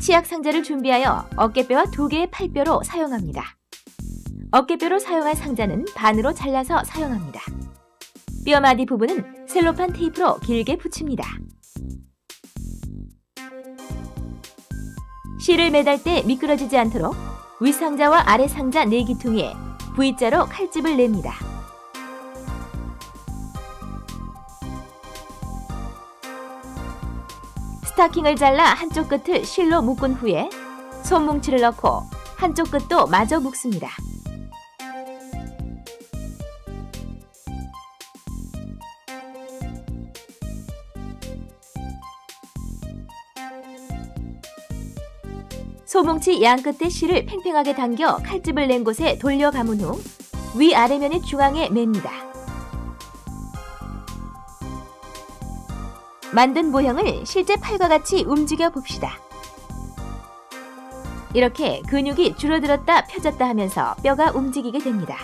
치약 상자를 준비하여 어깨뼈와 두 개의 팔뼈로 사용합니다. 어깨뼈로 사용한 상자는 반으로 잘라서 사용합니다. 뼈마디 부분은 셀로판 테이프로 길게 붙입니다. 실을 매달 때 미끄러지지 않도록 윗상자와 아래 상자 내기퉁이에 V자로 칼집을 냅니다. 스타킹을 잘라 한쪽 끝을 실로 묶은 후에 손뭉치를 넣고 한쪽 끝도 마저 묶습니다. 소뭉치 양 끝에 실을 팽팽하게 당겨 칼집을 낸 곳에 돌려 감은 후 위아래면의 중앙에 맵니다. 만든 모형을 실제 팔과 같이 움직여 봅시다. 이렇게 근육이 줄어들었다 펴졌다 하면서 뼈가 움직이게 됩니다.